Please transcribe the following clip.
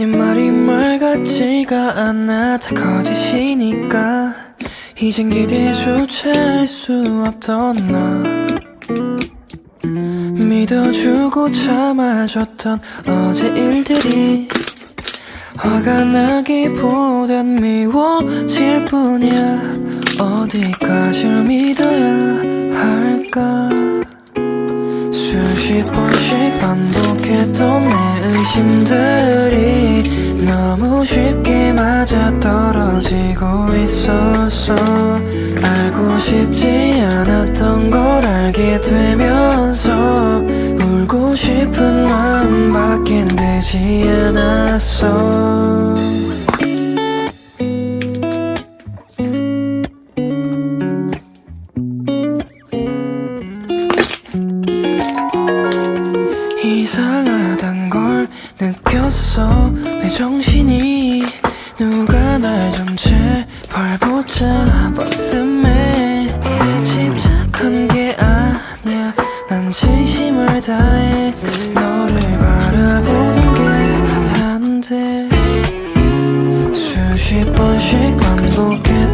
네 말이 말 같지가 않아. 다 거짓이니까. 이젠 기대조차 할 수 없던 너 믿어주고 참아줬던 어제 일들이 화가 나기보단 미워질 뿐이야. 어디까지를 믿어야 할까? 수십 번씩 반복했던 내 의심들이 너무 쉽게 맞아 떨어지고 있었어. 알고 싶지 않았던 걸 알게 되면서 울고 싶은 마음밖엔 되지 않았어. 이상하단 걸 느꼈어. 내 정신이 누가 날 좀 제발 붙잡았음에 집착한 게 아니야. 난 진심을 다해 너를 바라보던 게 산데 수십 번씩 반복해